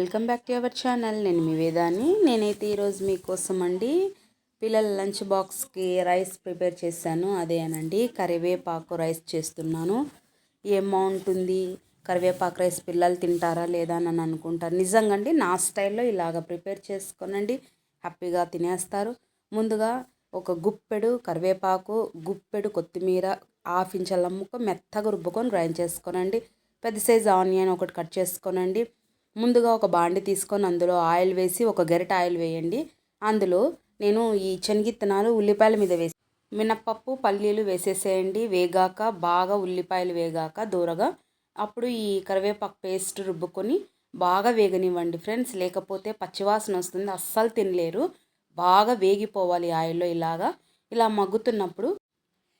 Welcome back to our channel. నేను మీ వేదాన్ని నేనైతే ఈరోజు మీకోసం అండి పిల్లల లంచ్ బాక్స్కి రైస్ ప్రిపేర్ చేశాను. అదేనండి కరివేపాకు రైస్ చేస్తున్నాను. ఏం బాగుంటుంది? కరివేపాకు రైస్ పిల్లలు తింటారా లేదా అని అనుకుంటారు. నిజంగా అండి నా స్టైల్లో ఇలాగ ప్రిపేర్ చేసుకోనండి. హ్యాపీగా తినేస్తారు. ముందుగా ఒక గుప్పెడు కరివేపాకు గుప్పెడు కొత్తిమీర హాఫ్ ఇంచ్ అల్లం మెత్తగా రుబ్బుకొని గ్రైండ్ చేసుకోనండి. పెద్ద సైజ్ ఆనియన్ ఒకటి కట్ చేసుకోనండి. ముందుగా ఒక బాండి తీసుకొని అందులో ఆయిల్ వేసి ఒక గరిట ఆయిల్ వేయండి. అందులో నేను ఈ శనగిత్తనాలు ఉల్లిపాయల మీద వేసి మినప్పప్పు పల్లీలు వేసేసేయండి. వేగాక బాగా ఉల్లిపాయలు వేగాక దూరగా అప్పుడు ఈ కరివేపాకు పేస్ట్ రుబ్బుకొని బాగా వేగనివ్వండి ఫ్రెండ్స్. లేకపోతే పచ్చివాసన వస్తుంది అస్సలు తినలేరు. బాగా వేగిపోవాలి ఆయిల్లో ఇలాగా. ఇలా మగ్గుతున్నప్పుడు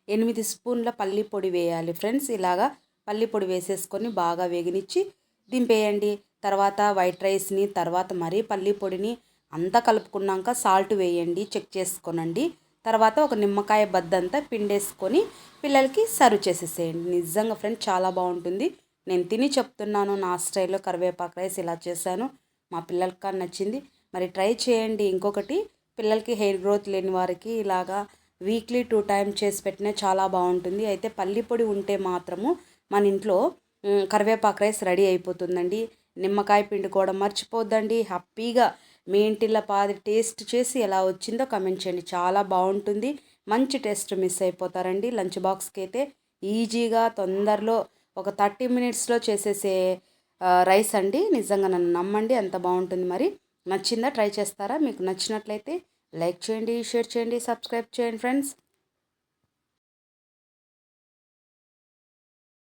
ఎనిమిది స్పూన్ల పల్లి పొడి వేయాలి ఫ్రెండ్స్. ఇలాగా పల్లి పొడి వేసేసుకొని బాగా వేగనిచ్చి దింపేయండి. తర్వాత వైట్ రైస్ని తర్వాత మరీ పల్లి పొడిని అంతా కలుపుకున్నాక సాల్ట్ వేయండి చెక్ చేసుకోనండి. తర్వాత ఒక నిమ్మకాయ బద్దంతా పిండేసుకొని పిల్లలకి సర్వ్ చేసేసేయండి. నిజంగా ఫ్రెండ్ చాలా బాగుంటుంది. నేను తిని చెప్తున్నాను నా స్టైల్లో కరివేపాకు రైస్ ఇలా చేశాను. మా పిల్లలకి నచ్చింది. మరి ట్రై చేయండి. ఇంకొకటి పిల్లలకి హెయిర్ గ్రోత్ లేని వారికి ఇలాగా వీక్లీ టూ టైం చేసి పెట్టినా చాలా బాగుంటుంది. అయితే పల్లి పొడి ఉంటే మాత్రము మన ఇంట్లో కరివేపాకు రైస్ రెడీ అయిపోతుందండి. నిమ్మకాయ పిండుకోవడం మర్చిపోద్దండి. హ్యాపీగా మీ ఇంటిలో పాది టేస్ట్ చేసి ఎలా వచ్చిందో కమెంట్ చేయండి. చాలా బాగుంటుంది. మంచి టేస్ట్ మిస్ అయిపోతారండి. లంచ్ బాక్స్కి అయితే ఈజీగా తొందరలో ఒక థర్టీ మినిట్స్లో చేసేసే రైస్ అండి. నిజంగా నన్ను నమ్మండి. అంత బాగుంటుంది మరి. నచ్చిందా? ట్రై చేస్తారా? మీకు నచ్చినట్లయితే లైక్ చేయండి షేర్ చేయండి సబ్స్క్రైబ్ చేయండి ఫ్రెండ్స్.